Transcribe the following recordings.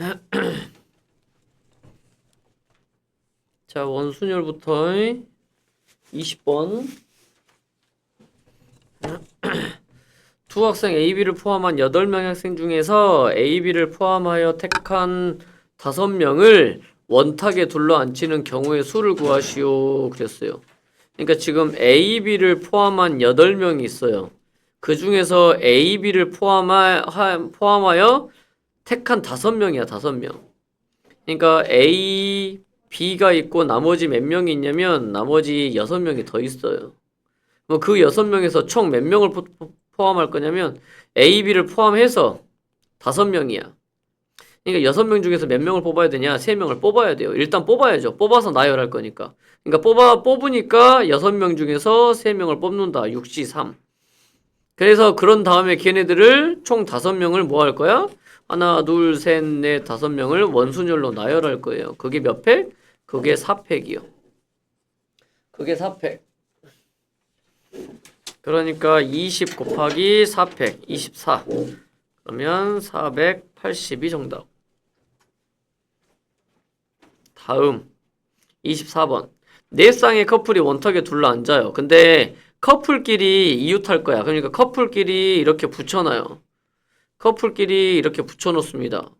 자, 원순열부터 20번. 두 학생 A, B를 포함한 8명 학생 중에서 A, B를 포함하여 택한 5명을 원탁에 둘러앉히는 경우의 수를 구하시오. 그랬어요. 그러니까 지금 A, B를 포함한 8명이 있어요. 그 중에서 A, B를 포함하, 하- 포함하여 택한 5명이야, 5명. 그러니까 A, B가 있고 나머지 몇 명이 있냐면 나머지 6명이 더 있어요. 뭐그 6명에서 총 몇 명을 포, 포- 포함할 거냐면 A, B를 포함해서 5명이야. 그러니까 6명 중에서 몇 명을 뽑아야 되냐? 3명을 뽑아야 돼요. 일단 뽑아야죠. 뽑아서 나열할 거니까. 그러니까 뽑아 뽑으니까 6명 중에서 3명을 뽑는다. 6시 3. 그래서 그런 다음에 걔네들을 총 5명을 뭐 할 거야? 하나, 둘, 셋, 넷, 다섯 명을 원순열로 나열할 거예요. 그게 몇 팩? 그게 4팩이요. 그게 4팩. 그러니까 20 곱하기 4팩, 24. 그러면 480이 정답. 다음 24번. 네 쌍의 커플이 원탁에 둘러앉아요. 근데 커플끼리 이웃할 거야. 그러니까 커플끼리 이렇게 붙여놔요. 커플끼리 이렇게 붙여놓습니다.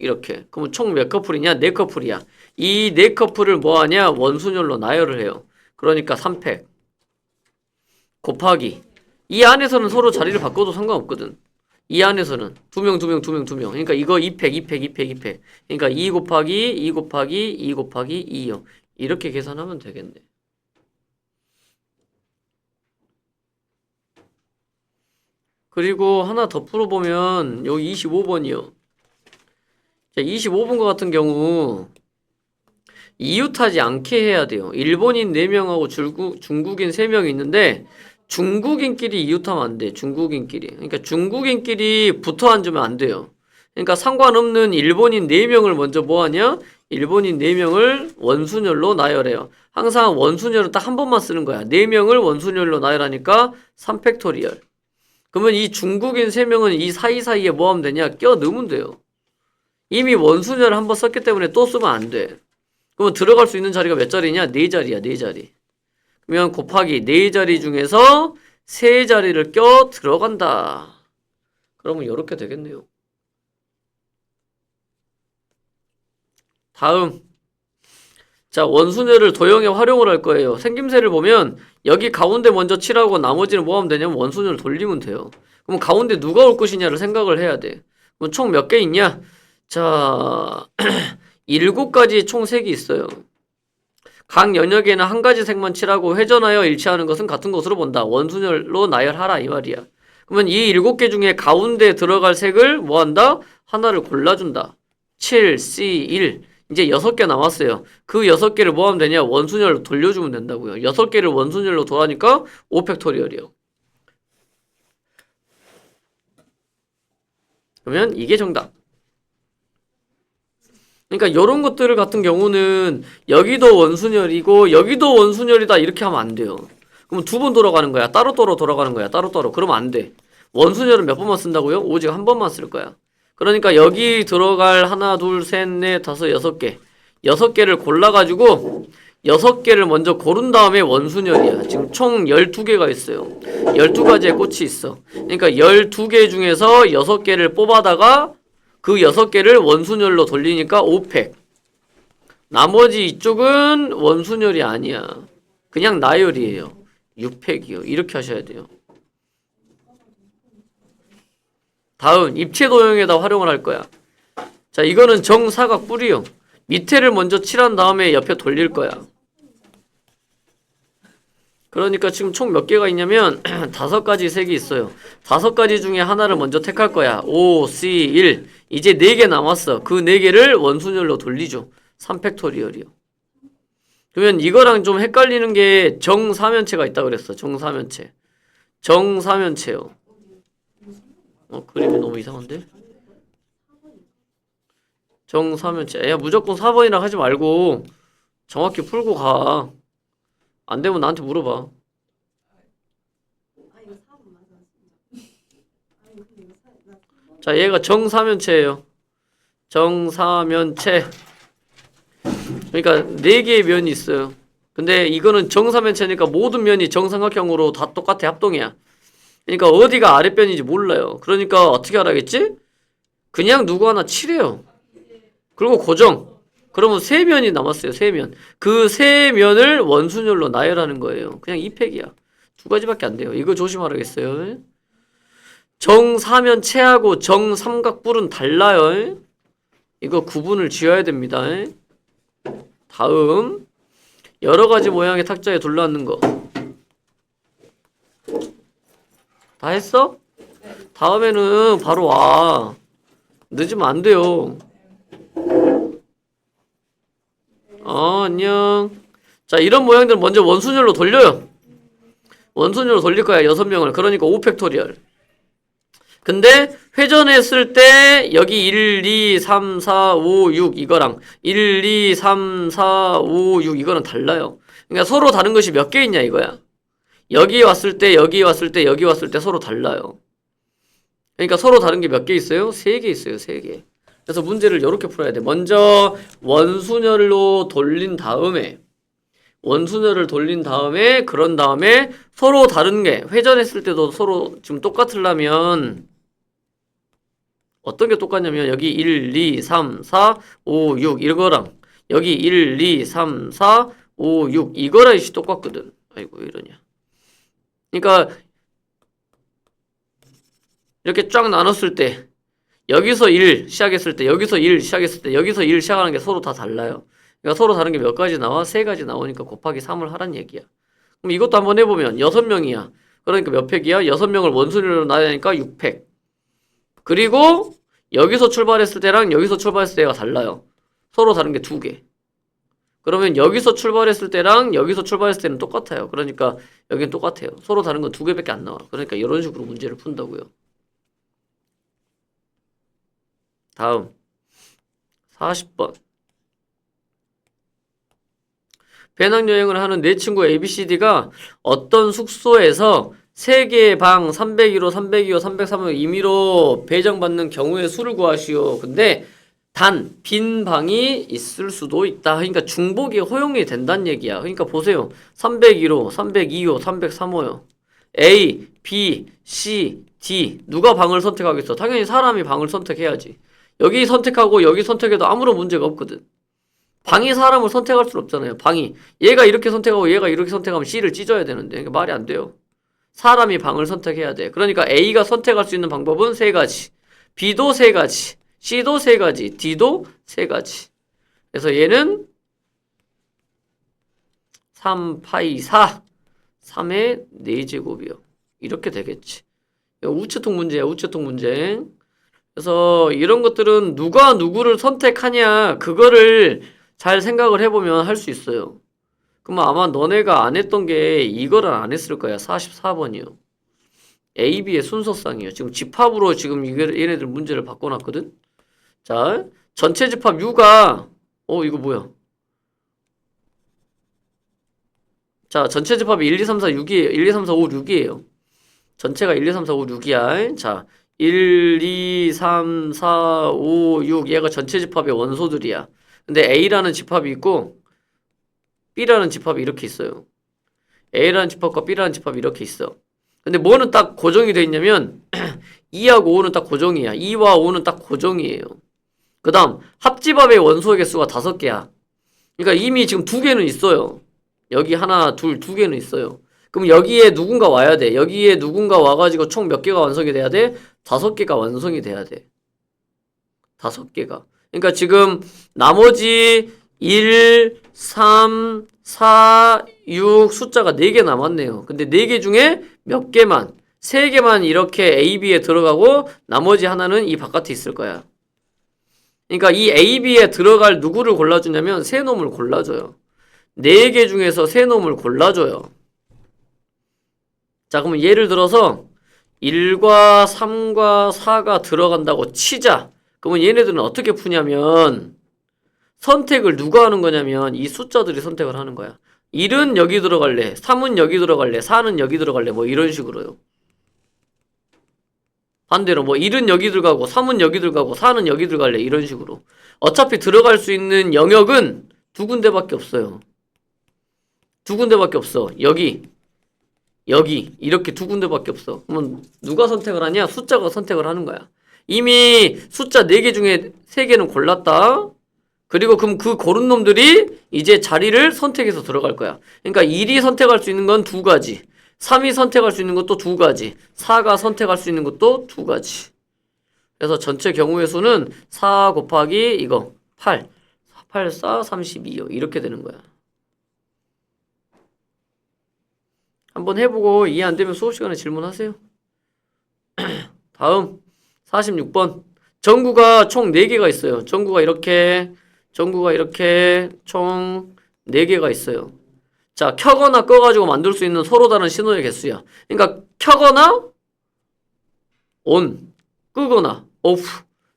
이렇게. 그러면 총 몇 커플이냐? 네 커플이야. 이 네 커플을 뭐하냐? 원순열로 나열을 해요. 그러니까 3팩. 곱하기. 이 안에서는 서로 자리를 바꿔도 상관없거든. 이 안에서는 두 명, 두 명, 두 명, 두 명. 그러니까 이거 2팩, 2팩, 2팩, 2팩. 그러니까 2 곱하기 2 곱하기 2 곱하기 2요. 이렇게 계산하면 되겠네. 그리고 하나 더 풀어보면 여기 25번이요. 자, 25번과 같은 경우 이웃하지 않게 해야 돼요. 일본인 4명하고 중국, 중국인 3명이 있는데 중국인끼리 이웃하면 안 돼. 중국인끼리. 그러니까 중국인끼리 붙어 앉으면 안 돼요. 그러니까 상관없는 일본인 4명을 먼저 뭐 하냐? 일본인 4명을 원순열로 나열해요. 항상 원순열은 딱 한 번만 쓰는 거야. 4명을 원순열로 나열하니까 3팩토리얼. 그러면 이 중국인 3명은 이 사이사이에 뭐 하면 되냐? 껴 넣으면 돼요. 이미 원순열을 한번 썼기 때문에 또 쓰면 안 돼. 그러면 들어갈 수 있는 자리가 몇 자리냐? 네 자리야, 네 자리. 그러면 곱하기 네 자리 중에서 세 자리를 껴 들어간다. 그러면 이렇게 되겠네요. 다음. 자, 원순열을 도형에 활용을 할 거예요. 생김새를 보면 여기 가운데 먼저 칠하고 나머지는 뭐 하면 되냐면 원순열을 돌리면 돼요. 그럼 가운데 누가 올 것이냐를 생각을 해야 돼. 그럼 총 몇 개 있냐? 자, 일곱 가지 총 색이 있어요. 각 영역에는 한 가지 색만 칠하고 회전하여 일치하는 것은 같은 것으로 본다. 원순열로 나열하라 이 말이야. 그러면 이 일곱 개 중에 가운데 들어갈 색을 뭐 한다? 하나를 골라준다. 7, C, 1. 이제 여섯 개 남았어요. 그 여섯 개를 뭐 하면 되냐? 원순열로 돌려주면 된다고요. 여섯 개를 원순열로 돌아니까 5팩토리얼이요. 그러면 이게 정답. 그러니까 이런 것들 같은 경우는 여기도 원순열이고 여기도 원순열이다 이렇게 하면 안 돼요. 그럼 두 번 돌아가는 거야. 따로따로 돌아가는 거야. 따로 따로. 그러면 안 돼. 원순열은 몇 번만 쓴다고요? 오직 한 번만 쓸 거야. 그러니까 여기 들어갈 하나, 둘, 셋, 넷, 다섯, 여섯 개. 여섯 개를 골라가지고 여섯 개를 먼저 고른 다음에 원순열이야. 지금 총 12개가 있어요. 12가지의 꽃이 있어. 그러니까 12개 중에서 여섯 개를 뽑아다가 그 여섯 개를 원순열로 돌리니까 5팩. 나머지 이쪽은 원순열이 아니야. 그냥 나열이에요. 6팩이요. 이렇게 하셔야 돼요. 다음 입체 도형에다 활용을 할 거야. 자, 이거는 정사각 뿌리요. 밑에를 먼저 칠한 다음에 옆에 돌릴 거야. 그러니까 지금 총 몇 개가 있냐면 다섯 가지 색이 있어요. 다섯 가지 중에 하나를 먼저 택할 거야. 5, C, 1. 이제 네 개 남았어. 그 네 개를 원순열로 돌리죠. 3팩토리얼이요. 그러면 이거랑 좀 헷갈리는 게 정사면체가 있다 그랬어. 정사면체. 정사면체요. 어, 그림이 너무 이상한데? 정사면체. 야, 무조건 4번이라 하지 말고 정확히 풀고 가. 안 되면 나한테 물어봐. 자, 얘가 정사면체예요. 정사면체 그러니까 네 개의 면이 있어요. 근데 이거는 정사면체니까 모든 면이 정삼각형으로 다 똑같아 합동이야. 그러니까 어디가 아랫변인지 몰라요. 그러니까 어떻게 알아야겠지? 그냥 누구 하나 칠해요. 그리고 고정. 그러면 세 면이 남았어요. 세 면. 그 세 면을 원순열로 나열하는 거예요. 그냥 이 팩이야. 두 가지밖에 안 돼요. 이거 조심하라겠어요. 정사면 체하고 정삼각뿔은 달라요. 이거 구분을 지어야 됩니다. 다음 여러 가지 모양의 탁자에 둘러앉는 거. 다 했어? 다음에는 바로 와. 늦으면 안 돼요. 어, 안녕. 자, 이런 모양들 먼저 원순열로 돌려요. 원순열로 돌릴 거야, 여섯 명을. 그러니까 5팩토리얼. 근데 회전했을 때 여기 1, 2, 3, 4, 5, 6 이거랑 1, 2, 3, 4, 5, 6 이거는 달라요. 그러니까 서로 다른 것이 몇 개 있냐 이거야. 여기 왔을 때, 여기 왔을 때, 여기 왔을 때 서로 달라요. 그러니까 서로 다른 게 몇 개 있어요? 세 개 있어요, 세 개. 그래서 문제를 이렇게 풀어야 돼. 먼저 원순열로 돌린 다음에 원순열을 돌린 다음에 그런 다음에 서로 다른 게 회전했을 때도 서로 지금 똑같으려면 어떤 게 똑같냐면 여기 1, 2, 3, 4, 5, 6 이거랑 여기 1, 2, 3, 4, 5, 6 이거랑 똑같거든. 아이고 왜 이러냐. 그러니까 이렇게 쫙 나눴을 때 여기서 1 시작했을 때 여기서 1 시작했을 때 여기서 1 시작하는 게 서로 다 달라요. 그러니까 서로 다른 게 몇 가지 나와? 세 가지 나오니까 곱하기 3을 하란 얘기야. 그럼 이것도 한번 해보면 여섯 명이야. 그러니까 몇 팩이야? 여섯 명을 원순위로 나누니까 6팩. 그리고 여기서 출발했을 때랑 여기서 출발했을 때가 달라요. 서로 다른 게 두 개. 그러면 여기서 출발했을 때랑 여기서 출발했을 때는 똑같아요. 그러니까 여기는 똑같아요. 서로 다른 건 두 개밖에 안 나와. 그러니까 이런 식으로 문제를 푼다고요. 다음 40번 배낭여행을 하는 네 친구 ABCD가 어떤 숙소에서 3개의 방 302호, 302호, 303호 임의로 배정받는 경우의 수를 구하시오. 근데 단 빈 방이 있을 수도 있다. 그러니까 중복이 허용이 된다는 얘기야. 그러니까 보세요. 301호, 302호, 303호요. A, B, C, D 누가 방을 선택하겠어? 당연히 사람이 방을 선택해야지. 여기 선택하고 여기 선택해도 아무런 문제가 없거든. 방이 사람을 선택할 수는 없잖아요. 방이 얘가 이렇게 선택하고 얘가 이렇게 선택하면 C를 찢어야 되는데 그러니까 말이 안 돼요. 사람이 방을 선택해야 돼. 그러니까 A가 선택할 수 있는 방법은 세 가지. B도 세 가지. C도 세 가지. D도 세 가지. 그래서 얘는 3파이 4. 3의 4제곱이요. 이렇게 되겠지. 우체통 문제야. 우체통 문제. 그래서 이런 것들은 누가 누구를 선택하냐 그거를 잘 생각을 해보면 할 수 있어요. 그럼 아마 너네가 안 했던 게 이거를 안 했을 거야. 44번이요. A, B의 순서상이요. 지금 집합으로 지금 얘네들 문제를 바꿔놨거든. 자, 전체 집합 U가 어 이거 뭐야? 자, 전체 집합이 1, 2, 3, 4, 6이에요. 1, 2, 3, 4, 5, 6이에요. 전체가 1, 2, 3, 4, 5, 6이야. 자, 1, 2, 3, 4, 5, 6 얘가 전체 집합의 원소들이야. 근데 A라는 집합이 있고 B라는 집합이 이렇게 있어요. A라는 집합과 B라는 집합이 이렇게 있어. 근데 뭐는 딱 고정이 돼 있냐면 2하고 5는 딱 고정이야. 2와 5는 딱 고정이에요. 그 다음 합집합의 원소의 개수가 다섯 개야. 그러니까 이미 지금 두 개는 있어요. 여기 하나, 둘, 두 개는 있어요. 그럼 여기에 누군가 와야 돼. 여기에 누군가 와가지고 총 몇 개가 완성이 돼야 돼? 다섯 개가 완성이 돼야 돼. 다섯 개가. 그러니까 지금 나머지 1, 3, 4, 6 숫자가 4개 남았네요. 근데 4개 중에 몇 개만, 3개만 이렇게 A, B에 들어가고 나머지 하나는 이 바깥에 있을 거야. 그러니까 이 A, B에 들어갈 누구를 골라주냐면 세 놈을 골라줘요. 4개 중에서 세 놈을 골라줘요. 자, 그러면 예를 들어서 1과 3과 4가 들어간다고 치자. 그러면 얘네들은 어떻게 푸냐면 선택을 누가 하는 거냐면 이 숫자들이 선택을 하는 거야. 1은 여기 들어갈래, 3은 여기 들어갈래, 4는 여기 들어갈래, 뭐 이런 식으로요. 반대로 뭐 1은 여기 들어가고 3은 여기 들어가고 4는 여기 들어갈래 이런 식으로 어차피 들어갈 수 있는 영역은 두 군데밖에 없어요. 두 군데밖에 없어. 여기 여기 이렇게 두 군데밖에 없어. 그러면 누가 선택을 하냐? 숫자가 선택을 하는 거야. 이미 숫자 4개 중에 3개는 골랐다. 그리고 그럼 그 고른 놈들이 이제 자리를 선택해서 들어갈 거야. 그러니까 1이 선택할 수 있는 건 두 가지. 3이 선택할 수 있는 것도 두 가지. 4가 선택할 수 있는 것도 두 가지. 그래서 전체 경우의 수는 4 곱하기 이거 8. 8, 4, 32요. 이렇게 되는 거야. 한번 해보고 이해 안 되면 수업 시간에 질문하세요. 다음 46번. 전구가 총 4개가 있어요. 전구가 이렇게 전구가 이렇게 총 4개가 있어요. 자, 켜거나 꺼가지고 만들 수 있는 서로 다른 신호의 개수야. 그러니까 켜거나 온, 끄거나 오프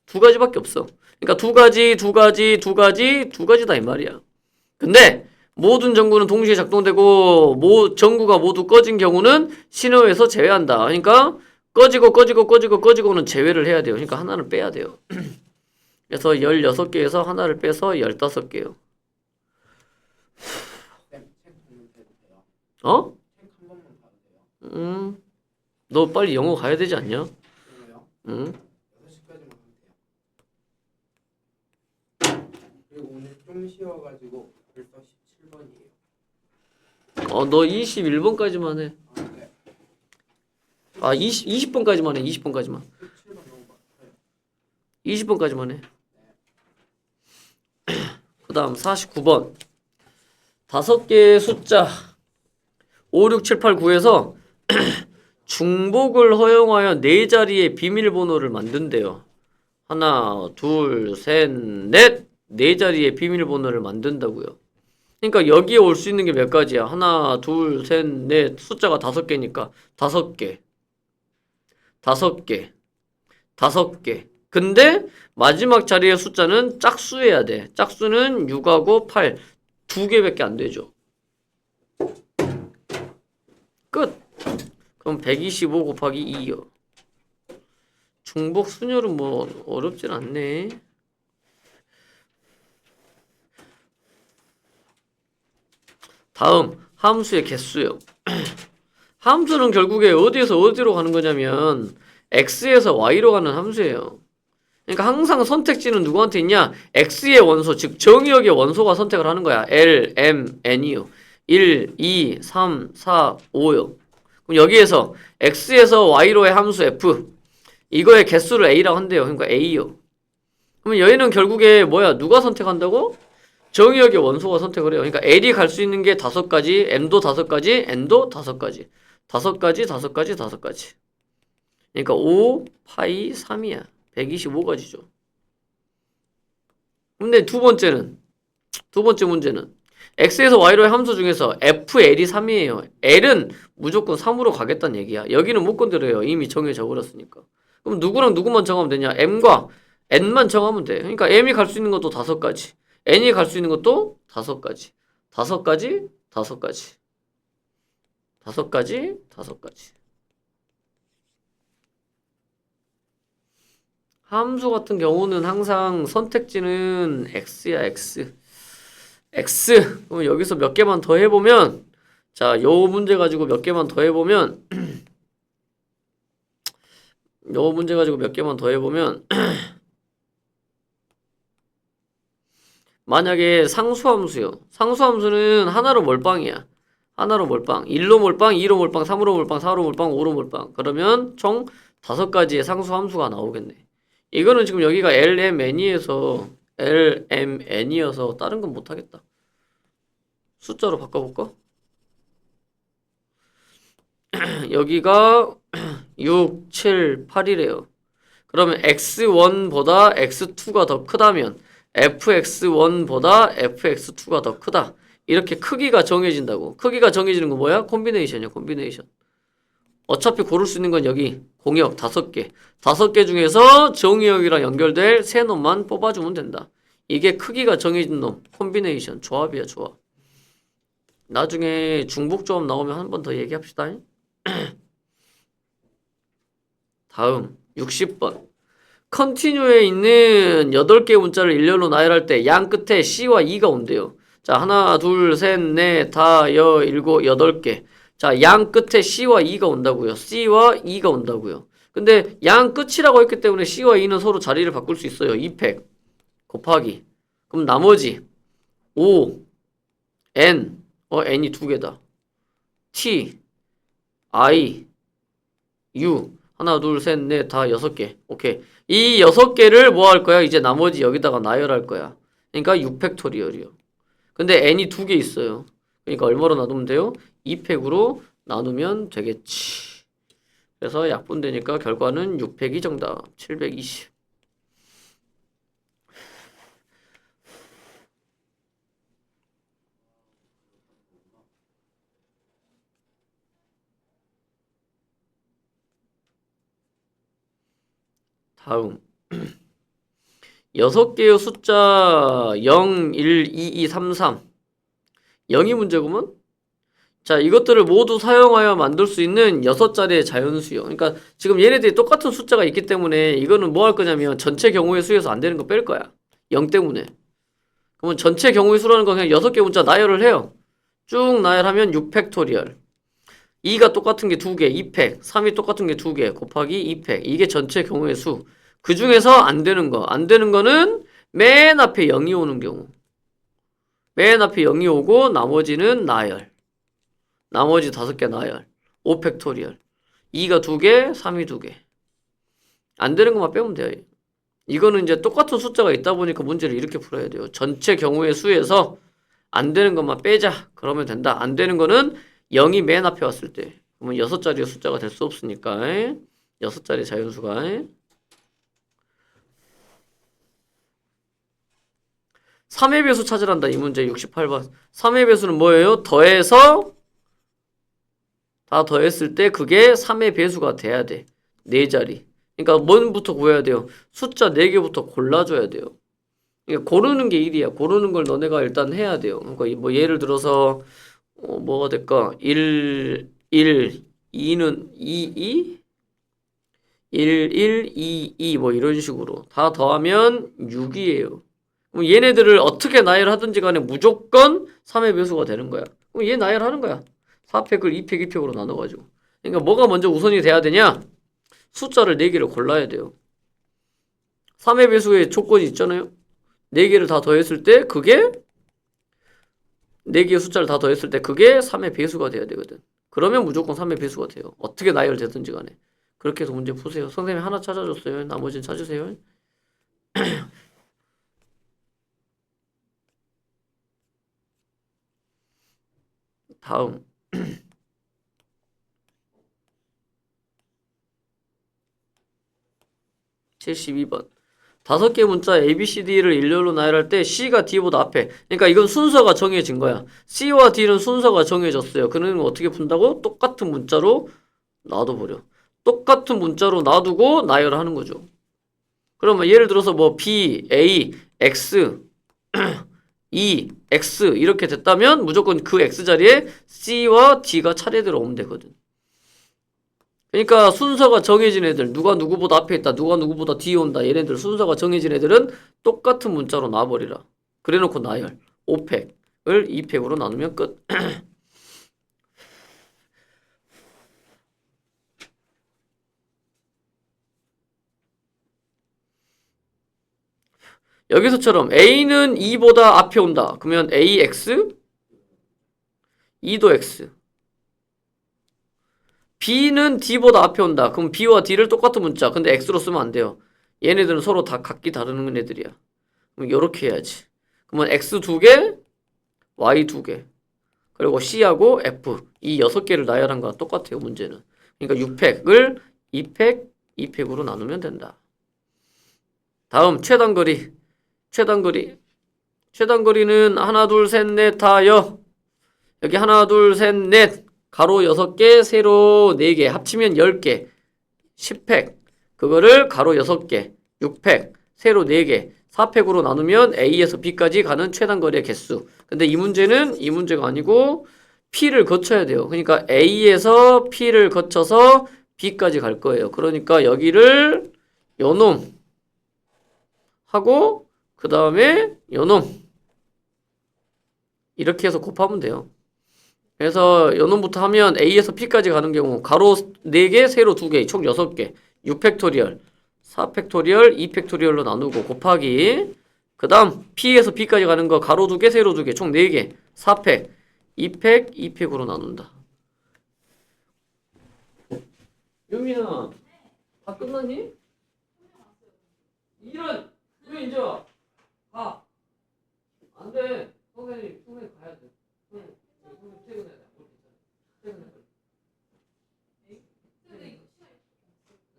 두 가지밖에 없어. 그러니까 두 가지, 두 가지, 두 가지, 두 가지다 이 말이야. 근데 모든 전구는 동시에 작동되고 모 전구가 모두 꺼진 경우는 신호에서 제외한다. 그러니까 꺼지고 꺼지고 꺼지고 꺼지고는 제외를 해야 돼요. 그러니까 하나는 빼야 돼요. 그래서 16개에서 하나를 빼서 15개요. 어? 음. 너 빨리 영어 가야 되지 않냐? 응? 그리고 오늘 좀 쉬어가지고 벌써 17번이에요. 어, 너 21번까지만 해. 아, 네. 아, 20, 20번까지만 해. 20번까지만. 17번 너무 많아요. 20번까지만 해. 그 다음 49번. 다섯 개의 숫자 5, 6, 7, 8, 9에서 중복을 허용하여 네 자리의 비밀번호를 만든대요. 하나, 둘, 셋, 넷. 네 자리의 비밀번호를 만든다고요. 그러니까 여기에 올 수 있는 게 몇 가지야? 하나, 둘, 셋, 넷. 숫자가 다섯 개니까 다섯 개. 다섯 개. 다섯 개. 근데 마지막 자리의 숫자는 짝수여야 돼. 짝수는 6하고 8. 두 개밖에 안 되죠. 끝. 그럼 125 곱하기 2요. 중복 순열은 뭐 어렵진 않네. 다음 함수의 개수요. 함수는 결국에 어디에서 어디로 가는 거냐면 x에서 y로 가는 함수예요. 그러니까 항상 선택지는 누구한테 있냐? x의 원소, 즉 정의역의 원소가 선택을 하는 거야. l, m, n이요. 1, 2, 3, 4, 5요. 그럼 여기에서 x에서 y로의 함수 f 이거의 개수를 a라고 한대요. 그러니까 a요. 그러면 여기는 결국에 뭐야? 누가 선택한다고? 정의역의 원소가 선택을 해요. 그러니까 L이 갈 수 있는 게 다섯 가지, M도 다섯 가지, N도 다섯 가지. 다섯 가지, 다섯 가지, 다섯 가지. 그러니까 5, 파이 3이야. 125가지죠. 근데 두 번째는, 두 번째 문제는, X에서 Y로의 함수 중에서 FL이 3이에요. L은 무조건 3으로 가겠다는 얘기야. 여기는 못 건드려요. 이미 정해져 버렸으니까. 그럼 누구랑 누구만 정하면 되냐? M과 N만 정하면 돼. 그러니까 M이 갈 수 있는 것도 다섯 가지. n이 갈 수 있는 것도 다섯 가지. 다섯 가지, 다섯 가지. 다섯 가지, 다섯 가지. 함수 같은 경우는 항상 선택지는 x야, x. x. 그럼 여기서 몇 개만 더 해보면, 자, 요 문제 가지고 몇 개만 더 해보면, 요 문제 가지고 몇 개만 더 해보면, 만약에 상수함수요. 상수함수는 하나로 몰빵이야. 하나로 몰빵. 1로 몰빵, 2로 몰빵, 3으로 몰빵, 4로 몰빵, 5로 몰빵. 그러면 총 다섯 가지의 상수함수가 나오겠네. 이거는 지금 여기가 LMN이어서 LMN이어서 다른 건 못하겠다. 숫자로 바꿔볼까? 여기가 6, 7, 8이래요. 그러면 x1보다 x2가 더 크다면 fx1보다 fx2가 더 크다. 이렇게 크기가 정해진다고. 크기가 정해지는 건 뭐야? 콤비네이션이야, 콤비네이션. 어차피 고를 수 있는 건 여기 공역 다섯 개. 다섯 개 중에서 정의역이랑 연결될 세 놈만 뽑아주면 된다. 이게 크기가 정해진 놈, 콤비네이션, 조합이야, 조합. 나중에 중복 조합 나오면 한 번 더 얘기합시다. 다음 60번. 컨티뉴에 있는 8개 문자를 일렬로 나열할 때 양 끝에 C와 E가 온대요. 자, 하나, 둘, 셋, 넷, 다, 여, 일곱, 여덟 개. 자, 양 끝에 C와 E가 온다고요. C와 E가 온다고요. 근데 양 끝이라고 했기 때문에 C와 E는 서로 자리를 바꿀 수 있어요. 2팩 곱하기. 그럼 나머지 5, N, 어, N이 두 개다. T, I, U. 하나, 둘, 셋, 넷, 다 여섯 개. 오케이. 이 여섯 개를 뭐 할 거야? 이제 나머지 여기다가 나열할 거야. 그러니까 6팩토리얼이요. 근데 n이 두 개 있어요. 그러니까 얼마로 나누면 돼요? 2팩으로 나누면 되겠지. 그래서 약분 되니까 결과는 6팩이 정답. 720. 다음. 여섯 개의 숫자 0, 1, 2, 2, 3, 3. 0이 문제구먼? 자, 이것들을 모두 사용하여 만들 수 있는 여섯 자리의 자연수요. 그러니까 지금 얘네들이 똑같은 숫자가 있기 때문에 이거는 뭐 할 거냐면 전체 경우의 수에서 안 되는 거 뺄 거야. 0 때문에. 그러면 전체 경우의 수라는 건 그냥 여섯 개 문자 나열을 해요. 쭉 나열하면 6팩토리얼. 2가 똑같은 게 2개, 2팩. 3이 똑같은 게 2개, 곱하기 2팩. 이게 전체 경우의 수. 그 중에서 안 되는 거. 안 되는 거는 맨 앞에 0이 오는 경우. 맨 앞에 0이 오고 나머지는 나열. 나머지 다섯 개 나열. 5팩토리얼. 2가 두 개, 3이 두 개. 안 되는 것만 빼면 돼요. 이거는 이제 똑같은 숫자가 있다 보니까 문제를 이렇게 풀어야 돼요. 전체 경우의 수에서 안 되는 것만 빼자. 그러면 된다. 안 되는 거는 0이 맨 앞에 왔을 때. 그러면 여섯 자리의 숫자가 될 수 없으니까. 여섯 자리 자연수가. 3의 배수 찾으란다. 이 문제 68번. 3의 배수는 뭐예요? 더해서 다 더했을 때 그게 3의 배수가 돼야 돼. 네 자리. 그러니까 뭔부터 구해야 돼요? 숫자 4개부터 골라줘야 돼요. 그러니까 고르는 게 일이야. 고르는 걸 너네가 일단 해야 돼요. 그러니까 이뭐 예를 들어서 어, 뭐가 될까? 1, 1, 2는 2, 2? 1, 1, 2, 2, 뭐 이런 식으로. 다 더하면 6이에요. 그럼 얘네들을 어떻게 나열하든지 간에 무조건 3의 배수가 되는 거야. 그럼 얘 나열하는 거야. 4팩을 2팩, 2팩으로 나눠가지고. 그러니까 뭐가 먼저 우선이 돼야 되냐? 숫자를 4개를 골라야 돼요. 3의 배수의 조건이 있잖아요. 4개를 다 더했을 때 그게 4개의 숫자를 다 더했을 때 그게 3의 배수가 돼야 되거든. 그러면 무조건 3의 배수가 돼요. 어떻게 나열되든지 간에. 그렇게 해서 문제 푸세요. 선생님이 하나 찾아줬어요. 나머지는 찾으세요. 다음. 칠십이 번 다섯 개 문자 A, B, C, D를 일렬로 나열할 때 C가 D보다 앞에. 그러니까 이건 순서가 정해진 거야. C와 D는 순서가 정해졌어요. 그는 어떻게 푼다고? 똑같은 문자로 놔둬버려. 똑같은 문자로 놔두고 나열하는 거죠. 그러면 예를 들어서 뭐 B, A, X, E, X 이렇게 됐다면 무조건 그 X 자리에 C와 D가 차례대로 오면 되거든. 그러니까 순서가 정해진 애들 누가 누구보다 앞에 있다 누가 누구보다 뒤에 온다 얘네들 순서가 정해진 애들은 똑같은 문자로 놔버리라. 그래놓고 나열 5팩을 2팩으로 나누면 끝. 여기서처럼 A는 2보다 앞에 온다. 그러면 AX 2도 X B는 D보다 앞에 온다. 그럼 B와 D를 똑같은 문자. 근데 X로 쓰면 안 돼요. 얘네들은 서로 다 각기 다른 애들이야. 그럼 이렇게 해야지. 그러면 X 두 개, Y 두 개. 그리고 C하고 F. 이 여섯 개를 나열한 거랑 똑같아요, 문제는. 그러니까 6팩을 2팩, 2팩으로 나누면 된다. 다음, 최단거리. 최단거리. 최단거리는 하나, 둘, 셋, 넷, 다, 여. 여기 하나, 둘, 셋, 넷. 가로 6개, 세로 4개, 합치면 10개, 10팩. 그거를 가로 6개, 6팩, 세로 4개, 4팩으로 나누면 A에서 B까지 가는 최단 거리의 개수. 근데 이 문제는 이 문제가 아니고 P를 거쳐야 돼요. 그러니까 A에서 P를 거쳐서 b까지 갈 거예요. 그러니까 여기를 요놈 하고 그 다음에 요놈 이렇게 해서 곱하면 돼요. 그래서 요놈부터 하면 A에서 P까지 가는 경우 가로 4개, 세로 2개, 총 6개. 6팩토리얼 4팩토리얼, 2팩토리얼로 나누고 곱하기. 그 다음 P에서 B까지 가는 거 가로 2개, 세로 2개, 총 4개 4팩. 2팩, 2팩으로 나눈다. 유민아 다 끝났니? 이런 왜 이제 와? 가. 안 돼. 선생님 선생님 가야 돼. 선생님 선생님 퇴근해야 돼. 퇴근해 빨리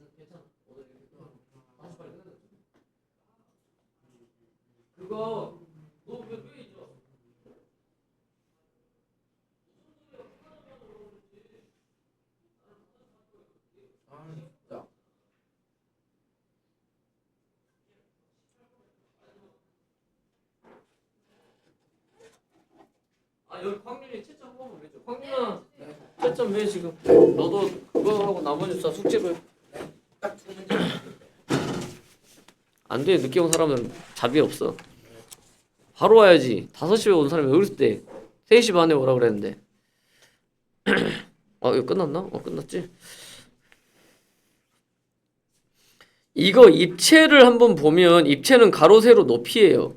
응, 괜찮아. 오늘 이렇게 끝나고. 다시 빨리 끝내자 그거 너왜왜 잊어 아 진짜 아 여기 광준이 채점 한 번만 해줘 광준아 채점 해 지금. 너도 그거 하고 나머지 다 숙제를 문제 안돼. 늦게 온 사람은 잡이 없어. 바로 와야지. 5시에 온 사람이 어릴 때? 3시 반에 오라 그랬는데. 어 이거 끝났나? 어 끝났지? 이거 입체를 한번 보면 입체는 가로 세로 높이예요.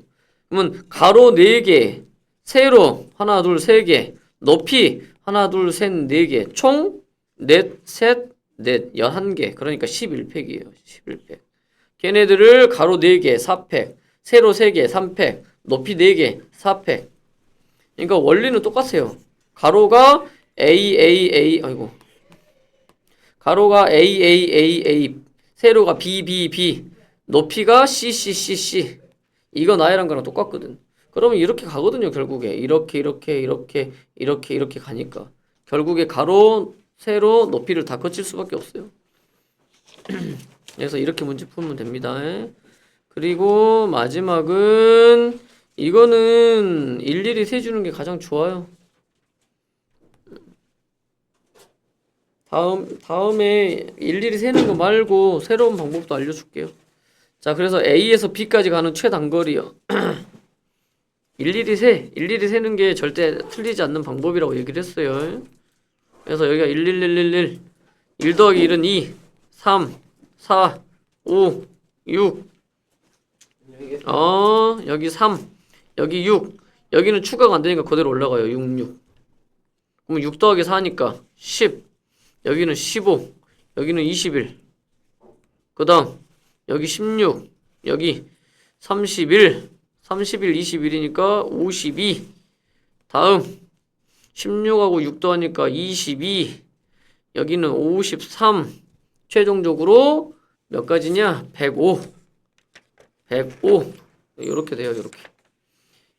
그러면 가로 4개 세로 하나 둘 세 개. 높이 하나 둘 셋 네 개. 총 넷, 셋, 넷, 열한 개. 그러니까 11팩이에요. 11팩. 걔네들을 가로 4개 4팩. 세로 3개 3팩. 높이 4개 4팩. 그러니까 원리는 똑같아요. 가로가 A A A. 아이고. 가로가 A A A A. 세로가 B B B. 높이가 C C C C. 이거 나이란 거랑 똑같거든 그러면 이렇게 가거든요 결국에 이렇게 이렇게 이렇게 이렇게 이렇게 가니까 결국에 가로 세로 높이를 다 거칠 수밖에 없어요 그래서 이렇게 문제 풀면 됩니다. 그리고 마지막은 이거는 일일이 세주는 게 가장 좋아요. 다음 다음에 일일이 세는 거 말고 새로운 방법도 알려줄게요. 자, 그래서 A에서 B까지 가는 최단거리요. 일일이 세, 일일이 세는 게 절대 틀리지 않는 방법이라고 얘기를 했어요. 그래서 여기가 11111, 1 더하기 1은 2, 3, 4, 5, 6. 여기 어, 여기 3, 여기 6. 여기는 추가가 안 되니까 그대로 올라가요. 6, 6. 그럼 6 더하기 4니까 10. 여기는 15. 여기는 21. 그 다음, 여기 16. 여기 31. 31, 21이니까 52. 다음, 16하고 6 더하니까 22. 여기는 53. 최종적으로 몇 가지냐? 105. 105. 이렇게 돼요, 이렇게.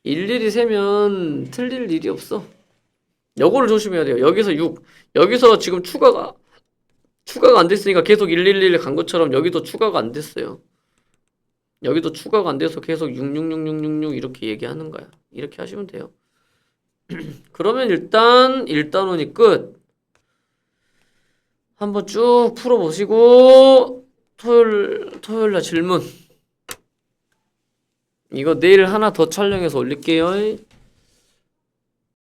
일일이 세면 틀릴 일이 없어. 요거를 조심해야 돼요. 여기서 6. 여기서 지금 추가가 추가가 안 됐으니까 계속 111간 것처럼 여기도 추가가 안 됐어요. 여기도 추가가 안 돼서 계속 66666 이렇게 얘기하는 거야. 이렇게 하시면 돼요. 그러면 일단 1단원이 끝. 한번 쭉 풀어보시고 토요일 토요일 날 질문 이거 내일 하나 더 촬영해서 올릴게요.